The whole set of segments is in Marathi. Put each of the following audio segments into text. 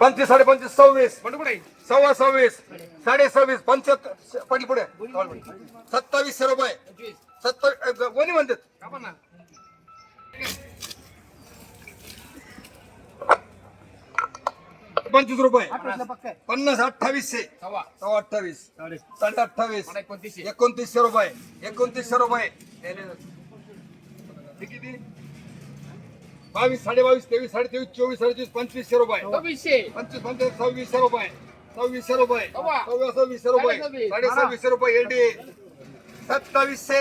पंचवीस साडे पंचवीस सव्वीस. सव्वा सव्वीस. साडे सव्वीस पंच्याहत्तर पडली पुढे. सत्तावीसशे रुपये. सत्तर कोणी म्हणतात? पंचवीस रुपये. पन्नास अठ्ठावीसशे. सव्वा. अठ्ठावीस. साडे अठ्ठावीस. एकोणतीसशे. रुपये. एकोणतीसशे रुपये. किती? बावीस साडे बावीस तेवीस साडे तेवीस चोवीस साडेचोवीस पंचवीसशे रुपये. सव्वीसशे. पंचवीस पंचवीस सव्वीसशे रुपये. सव्वीसशे रुपये. सव्वा. सव्वा सव्वीसशे रुपये. साडे सव्वीसशे रुपये एलडी सत्तावीसशे.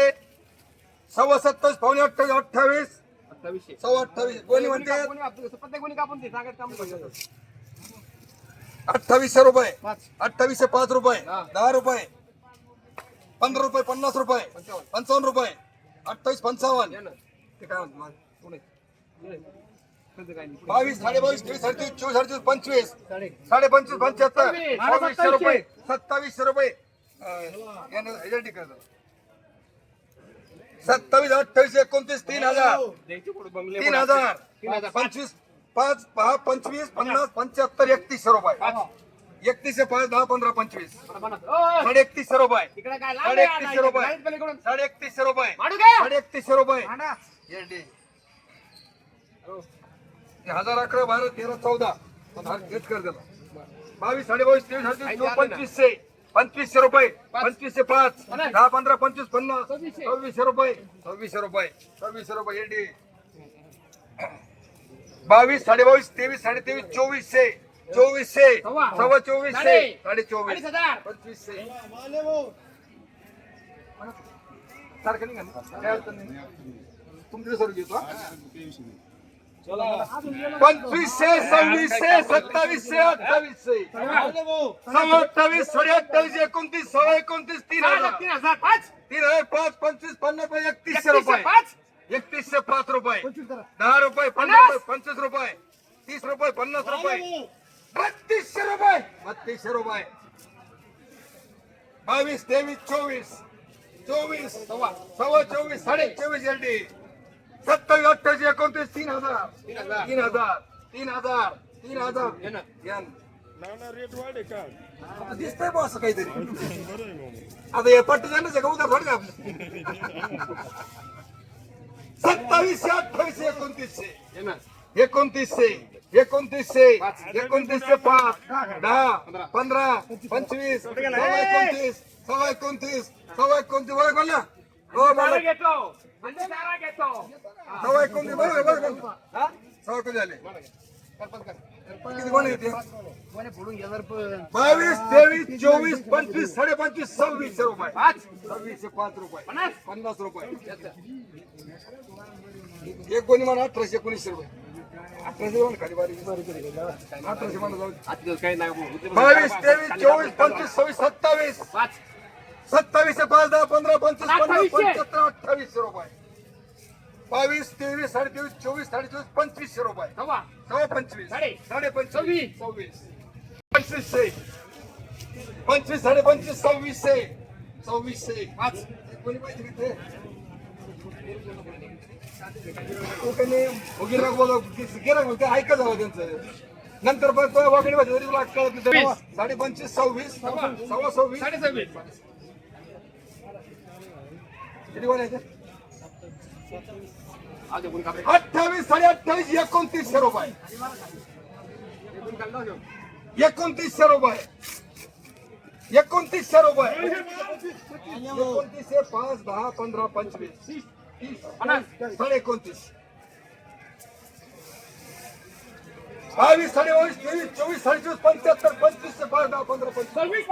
सव्वा सत्तावीस पावणे अठ्ठावीस अठ्ठावीस. सत्तावीसशे सव्वा अठ्ठावीस कोणी म्हणते? कोणी आपलं प्रत्येक कोणी कापून ते सांगत काम करतो. अठ्ठावीसशे रुपये. अठ्ठावीसशे पाच रुपये. दहा रुपये. पंधरा रुपये पन्नास रुपये. पंचावन्न. रुपये. अठ्ठावीस पंचावन्न. ते काय म्हणतो बावीस साडे बावीस तेवीस साडेतीस चोवीस साडेचोवीस पंचवीस साडे. पंचवीस पंच्याहत्तर सव्वीस. सव्वीसशे रुपये सत्तावीसशे रुपये. सत्तावीस अठ्ठावीस एकोणतीस तीन हजार पण हजार. तीन हजार पंचवीस पाच दहा पंचवीस पन्नास पंच्याहत्तर एकतीसशे रुपये एकतीसशे पाच दहा पंधरा पंचवीस साडे एकतीसशे रुपये साडे एकतीसशे. रुपये. साडे एकतीसशे रुपये? साडे एकतीसशे रुपये. हो. हे हजार अकरा बारा तेरा चौदा. हा घेत कर त्याला बावीस साडे बावीस तेवीस पंचवीसशे. पंचवीसशे रुपये. पाच. पंचवीसशे पाच. पन्नास. दहा पंधरा पंचवीस पन्नास. सव्वीसशे. रुपये. सव्वीसशे रुपये. सव्वीसशे रुपये एडी बावीस साडे बावीस तेवीस साडे तेवीस चोवीसशे. चोवीसशे. सव्वा. सव्वा चोवीसशे. साडे. साडे चोवीस. पंचवीसशे. सारखं नाही. तुमच्या सर घेतो हा? पंचवीसशे सव्वीसशे सत्तावीसशे अठ्ठावीसशे. अठ्ठावीस साडे अठ्ठावीस एकोणतीस सव्वा एकोणतीस तीन हजार. तीन हजार पाच. तीन हजार पाच पंचवीस पन्नास रुपये एकतीसशे रुपये. पाच. एकतीसशे पाच रुपये. दहा रुपये पन्नास पंचवीस रुपये. तीस रुपये पन्नास रुपये. बत्तीसशे रुपये. बत्तीसशे रुपये. बावीस तेवीस चोवीस. चोवीस सव्वा सव्वा चोवीस साडे चोवीस एल सत्तावीस अठ्ठावीस एकोणतीस तीन हजार. तीन हजार. तीन हजार. तीन हजार. दिसतंय बा असं काहीतरी. आता हे पट्ट जाण्याचं का? उद्या थोडी का आपलं सत्तावीसशे अठ्ठावीसशे एकोणतीसशे ये ना. एकोणतीसशे एकोणतीसशे. एकोणतीसशे पाच. दहा पंधरा. पंचवीस. सव्वा एकोणतीस. सव्वा एकोणतीस. सव्वा एकोणतीस. बरं बोल ना हो म्हणजे चारा घेतो. सव्वा एकोणतीस बरोबर बरोबर हा? सव्वा एकोणतीस झाले? किती कोण येते कोणी फोडून घ्या जर पण. बावीस तेवीस चोवीस पंचवीस साडे पंचवीस सव्वीसशे रुपये. पाच. सव्वीसशे पाच रुपये. पन्नास. पन्नास रुपये. एक कोणी म्हणा अठराशे एकोणीसशे रुपये. अठराशे म्हणा खाली बारीक अठराशे म्हणा जाऊ दे. आजचे दिवस काही नाही बावीस तेवीस चोवीस पंचवीस सव्वीस सत्तावीस. पाच. सत्तावीसशे पाच दहा पंधरा पंचवीस पन्नास अठ्ठावीसशे. पंच्याहत्तर अठ्ठावीसशे रुपये. बावीस तेवीस साडे तेवीस चोवीस साडे चोवीस पंचवीसशे रुपये. सव्वा. पंचवीस. साडे. पंचवीस सव्वीस. पंचवीसशे पंचवीस साडे पंचवीस सव्वीसशे सव्वीसशे पाच. कोणी पाहिजे तिथे तो काही गिराक बोला गिराक बोलते ऐका जावं त्यांचं. नंतर पण वागणी पाहिजे तरी तुला कळत साडे पंचवीस सव्वीस. सव्वा सव्वीस साडे सव्वीस. किती आज कोणी कापले अठ्ठावीस साडे अठ्ठावीस एकोणतीसशे रुपये कोणी एकोणतीसशे रुपये एकोणतीसशे रुपये एकोणतीसशे पाच दहा पंधरा पंचवीस. साडे एकोणतीस बावीस साडे बावीस तेवीस चोवीस साडे चोवीस पंच्याहत्तर पंचवीसशे पाच दहा पंधरा पंचवीस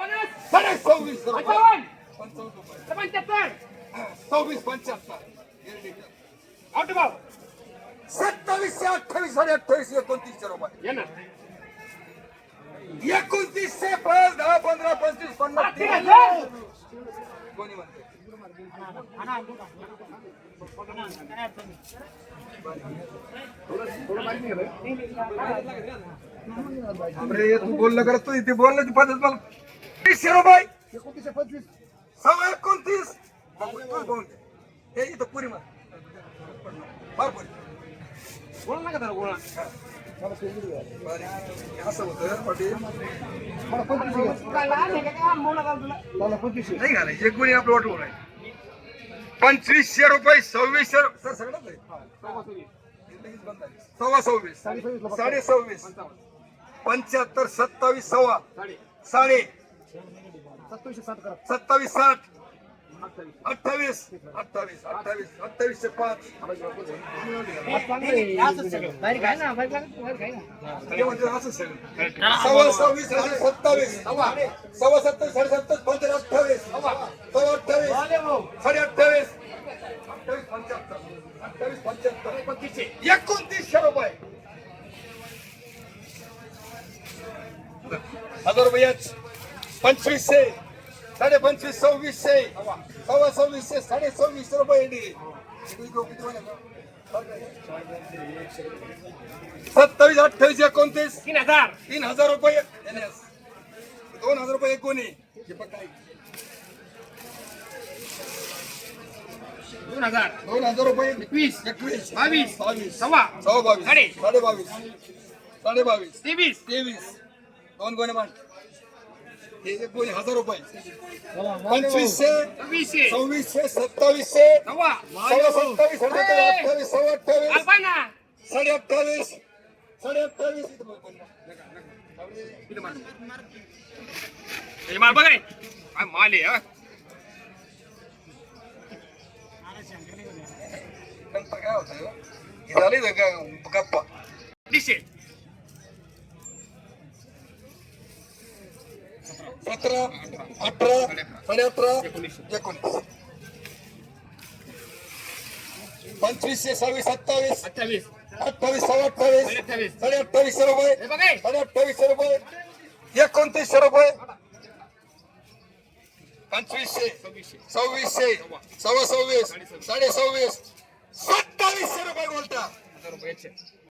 एकोणतीसशे पाच दहा पंधरा पंचवीस पन्नास. कोणी म्हणते अरे तू बोललं करत तू इथे बोलण्याची पद्धत मला तीसशे रुपये. एकोणतीसशे पंचवीस. सव्वा एकोणतीस. बघू, तू बोल. हे इथं पुरी फार पुरी. बोला नका त्याला बोला. असं होतं पाटील नाही घालायचे एक गुणी आपलं वाटवून नाही पंचवीसशे रुपये सव्वीसशे सर सगळं आहे. सव्वा सव्वीस. साडे सव्वीस पंच्याहत्तर सत्तावीस सव्वा. साडे. सत्तावीसशे साठ करा सत्तावीस साठ. अठ्ठावीस अठ्ठावीस अठ्ठावीस अठ्ठावीसशे पाच. ना, असं सव्वा सव्वीस सत्तावीस सव्वा सत्तावीस साडे सत्तावीस पंचाळीस अठ्ठावीस सव्वा अठ्ठावीस साडे अठ्ठावीस अठ्ठावीस पंच्याहत्तर अठ्ठावीस पंच्याहत्तर एकोणतीसशे. रुपये. हजार रुपये पंचवीसशे. साडे पंचवीस सव्वीसशे सव्वा सव्वीसशे साडे सव्वीसशे रुपये. सत्तावीस अठ्ठावीस एकोणतीस. तीन हजार. तीन हजार रुपये. दोन हजार रुपये एक कोणी बघ काय. दोन हजार. दोन हजार रुपये एकवीस एकवीस. बावीस बावीस. सव्वा सव्वा बावीस. साडे. साडे बावीस साडे बावीस तेवीस. तेवीस. दोन गोणे मान हे एक गोणे हजार रुपये. पंचवीसशे सव्वीसशे सत्तावीसशे सत्तावीस साडे अठ्ठावीस सव्वा अठ्ठावीस साडे अठ्ठावीस. साडे अठ्ठावीस इथं बघ, बघ. इथं मार. हे मार बघ रे. काय माल आहे हा. नंतर काय होतं हे? झाली गप्पा? सतरा अठरा साडे अठरा एकोणीस. पंचवीसशे सव्वीस सत्तावीस. अठ्ठावीस. अठ्ठावीस सव्वा अठ्ठावीस. साडे अठ्ठावीस. साडे अठ्ठावीसशे रुपये. साडे अठ्ठावीसशे रुपये. एकोणतीसशे रुपये. पंचवीसशे सव्वीसशे. सव्वा सव्वीस. साडे सव्वीस. सत्तावीसशे रुपये बोलता.